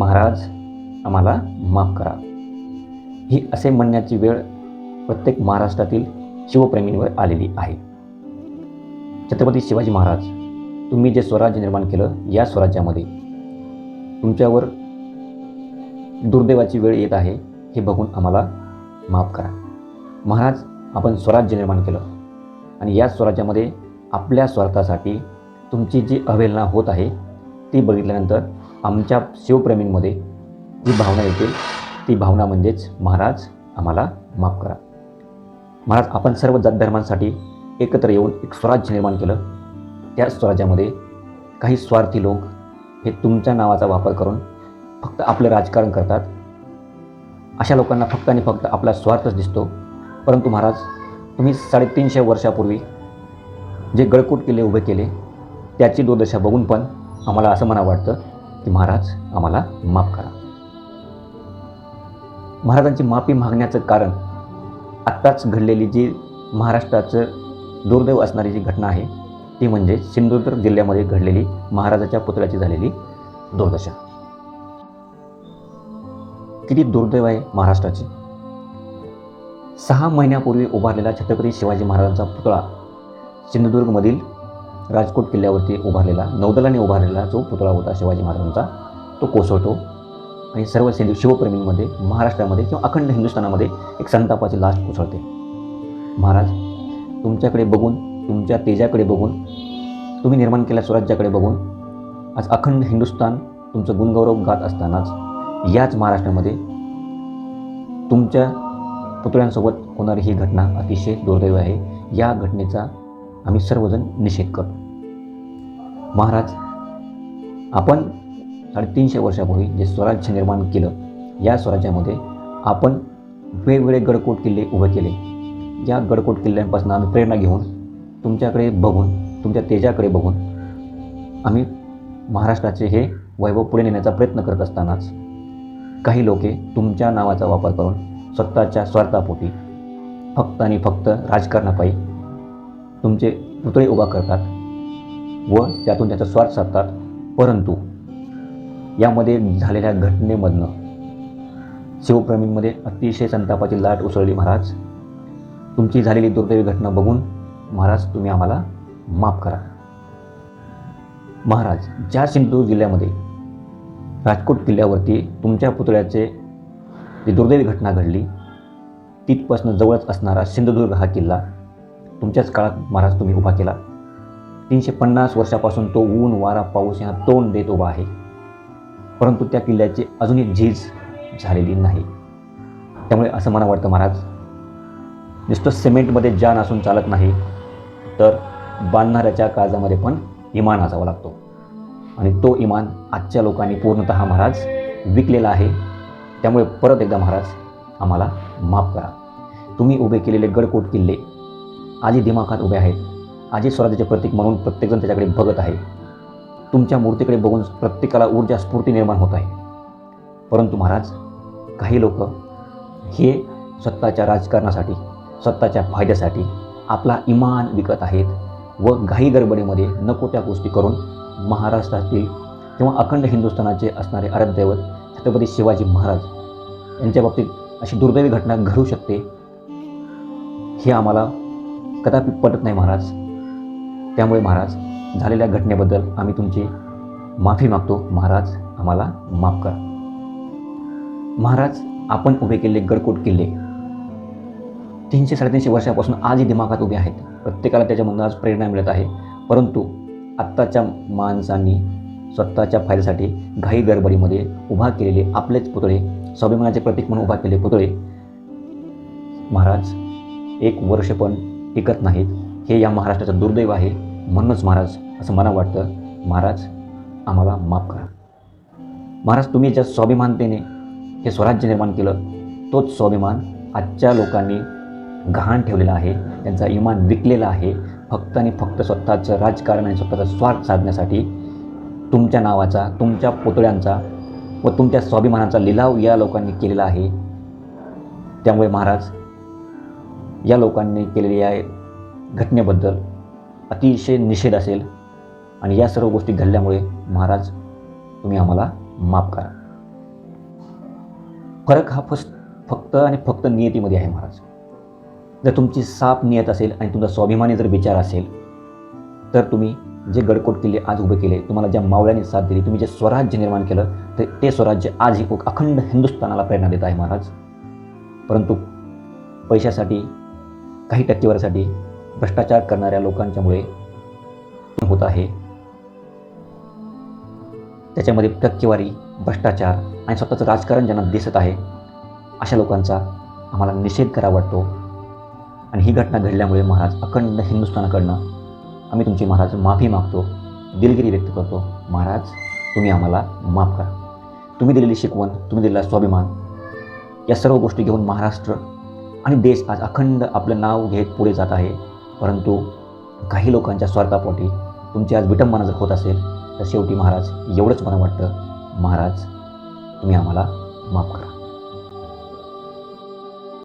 महाराज आम्हाला माफ करा. ही असे म्हणण्याची वेळ प्रत्येक महाराष्ट्रातील शिवप्रेमींवर आलेली आहे. छत्रपती शिवाजी महाराज तुम्ही जे स्वराज्य निर्माण केलं या स्वराज्यामध्ये तुमच्यावर दुर्दैवाची वेळ येत आहे हे बघून आम्हाला माफ करा. महाराज आपण स्वराज्य निर्माण केलं आणि या स्वराज्यामध्ये आपल्या स्वार्थासाठी तुमची जी अवहेलना होत आहे ती बघितल्यानंतर आमच्या शिवप्रेमींमध्ये जी भावना येते ती भावना म्हणजेच महाराज आम्हाला माफ करा. महाराज आपण सर्व जात धर्मांसाठी एकत्र येऊन एक स्वराज्य निर्माण केलं. त्या स्वराज्यामध्ये काही स्वार्थी लोक हे तुमच्या नावाचा वापर करून फक्त आपलं राजकारण करतात. अशा लोकांना फक्त आणि फक्त आपला स्वार्थच दिसतो. परंतु महाराज तुम्ही साडेतीनशे वर्षापूर्वी जे गळकूट किल्ले उभे केले त्याची दुर्दशा बघून पण आम्हाला असं म्हणा वाटतं की महाराज आम्हाला माफ करा. महाराजांची माफी मागण्याचं कारण आत्ताच घडलेली जी महाराष्ट्राचं दुर्दैव असणारी जी घटना आहे ती म्हणजे सिंधुदुर्ग जिल्ह्यामध्ये घडलेली महाराजाच्या पुतळ्याची झालेली दुर्दशा. किती दुर्दैव आहे महाराष्ट्राची. सहा महिन्यापूर्वी उभारलेला छत्रपती शिवाजी महाराजांचा पुतळा सिंधुदुर्गमधील राजकोट किल्ल्यावरती उभारलेला नौदलाने उभारलेला जो पुतळा होता शिवाजी महाराजांचा तो कोसळतो. आणि सर्व सिंधू शिवप्रेमींमध्ये महाराष्ट्रामध्ये किंवा अखंड हिंदुस्थानामध्ये एक संतापाची लाट कोसळते. महाराज तुमच्याकडे बघून तुमच्या तेजाकडे बघून तुम्ही निर्माण केल्या स्वराज्याकडे बघून आज अखंड हिंदुस्थान तुमचं गुणगौरव गात असतानाच याच महाराष्ट्रामध्ये तुमच्या पुतळ्यांसोबत होणारी ही घटना अतिशय दुर्दैव आहे. या घटनेचा आम्ही सर्वजण निषेध करतो. महाराज आपण साडेतीनशे वर्षापूर्वी जे स्वराज्य निर्माण केलं या स्वराज्यामध्ये आपण वेगवेगळे गडकोट किल्ले उभे केले. या गडकोट किल्ल्यांपासून आम्ही प्रेरणा घेऊन तुमच्याकडे बघून तुमच्या तेजाकडे बघून आम्ही महाराष्ट्राचे हे वैभव पुढे नेण्याचा प्रयत्न करत असतानाच काही लोके तुमच्या नावाचा वापर करून स्वतःच्या स्वार्थापोटी फक्त आणि फक्त राजकारणापायी तुमचे पुतळे उभा करतात व त्यातून त्याचा स्वार्थ साधतात. परंतु यामध्ये झालेल्या घटनेमधनं शिवप्रेमींमध्ये अतिशय संतापाची लाट उसळली महाराज. तुमची झालेली दुर्दैवी घटना बघून महाराज तुम्ही आम्हाला माफ करा. महाराज ज्या सिंधुदुर्ग जिल्ह्यामध्ये राजकोट किल्ल्यावरती तुमच्या पुतळ्याचे जी दुर्दैवी घटना घडली तिथपासून जवळच असणारा सिंधुदुर्ग हा किल्ला तुमच्याच काळात महाराज तुम्ही उभा केला. तीनशे पन्नास वर्षापासून तो ऊन वारा पाऊस ह्या तोंड देत उभा आहे. परंतु त्या किल्ल्याची अजूनही झीज झालेली नाही. त्यामुळे असं मला वाटतं महाराज नुसतं सिमेंटमध्ये जान असून चालत नाही तर बांधणाऱ्याच्या काळजामध्ये पण इमान असावा लागतो. आणि तो इमान आजच्या लोकांनी पूर्णत महाराज विकलेला आहे. त्यामुळे परत एकदा महाराज आम्हाला माफ करा. तुम्ही उभे केलेले गडकोट किल्ले आजी दिमाखात उभे आहेत. आजी स्वराज्याचे प्रतीक म्हणून प्रत्येकजण त्याच्याकडे बघत आहे. तुमच्या मूर्तीकडे बघून प्रत्येकाला ऊर्जा स्फूर्ती निर्माण होत आहे. परंतु महाराज काही लोक हे स्वतःच्या राजकारणासाठी स्वतःच्या फायद्यासाठी आपला इमान विकत आहेत व घाई गडबडीमध्ये नको त्या गोष्टी करून महाराष्ट्रातील किंवा अखंड हिंदुस्थानाचे असणारे आराध्यदैवत छत्रपती शिवाजी महाराज यांच्या बाबतीत अशी दुर्दैवी घटना घडू शकते हे आम्हाला कदापि पटत नाही महाराज. त्यामुळे महाराज झालेल्या घटनेबद्दल आम्ही तुमची माफी मागतो. महाराज आम्हाला माफ करा. महाराज आपण उभे केलेले गडकोट किल्ले तीनशे साडेतीनशे वर्षापासून आजही दिमागात उभे आहेत. प्रत्येकाला त्याच्यामधून आज प्रेरणा मिळत आहे. परंतु आत्ताच्या माणसांनी स्वतःच्या फायद्यासाठी घाई गडबडीमध्ये उभा केलेले आपलेच पुतळे स्वाभिमानाचे प्रतीक म्हणून उभा केलेले पुतळे महाराज एक वर्ष पण टिकत नाहीत. हे या महाराष्ट्राचं दुर्दैव आहे. म्हणूनच महाराज असं मला वाटतं महाराज आम्हाला माफ करा. महाराज तुम्ही ज्या स्वाभिमानतेने हे स्वराज्य निर्माण केलं तोच स्वाभिमान आजच्या लोकांनी गहाण ठेवलेला आहे. त्यांचा इमान विकलेला आहे. फक्त आणि फक्त स्वतःचं राजकारण आणि स्वतःचा स्वार्थ साधण्यासाठी तुमच्या नावाचा तुमच्या पुतळ्यांचा व तुमच्या स्वाभिमानाचा लिलाव या लोकांनी केलेला आहे. त्यामुळे महाराज या लोकांनी केलेल्या घटनेबद्दल अतिशय निषेध असेल आणि या सर्व गोष्टी घडल्यामुळे महाराज तुम्ही आम्हाला माफ करा. फरक हा फस फक्त आणि फक्त नियतीमध्ये आहे महाराज. जर तुमची साफ नियत असेल आणि तुमचा स्वाभिमानी जर विचार असेल तर तुम्ही जे गडकोट किल्ले आज उभे केले तुम्हाला ज्या मावळ्याने साथ दिली तुम्ही जे स्वराज्य निर्माण केलं ते ते स्वराज्य आजही अखंड हिंदुस्थानाला प्रेरणा देत आहे महाराज. परंतु पैशासाठी काही टक्केवारीसाठी भ्रष्टाचार करणाऱ्या लोकांच्यामुळे होत आहे. त्याच्यामध्ये टक्केवारी भ्रष्टाचार आणि स्वतःचं राजकारण ज्यांना दिसत आहे अशा लोकांचा आम्हाला निषेध करावा वाटतो. आणि ही घटना घडल्यामुळे महाराज अखंड हिंदुस्थानाकडनं आम्ही तुमची महाराज माफी मागतो दिलगिरी व्यक्त करतो. महाराज तुम्ही आम्हाला माफ करा. तुम्ही दिलेली शिकवण तुम्ही दिलेला स्वाभिमान या सर्व गोष्टी घेऊन महाराष्ट्र आणि देश आज अखंड आपलं नाव घेत पुढे जात आहे. परंतु काही लोकांच्या स्वार्थापोटी तुमची आज विटंबना जर होत असेल तर शेवटी महाराज एवढंच मला वाटतं. महाराज तुम्ही आम्हाला माफ करा.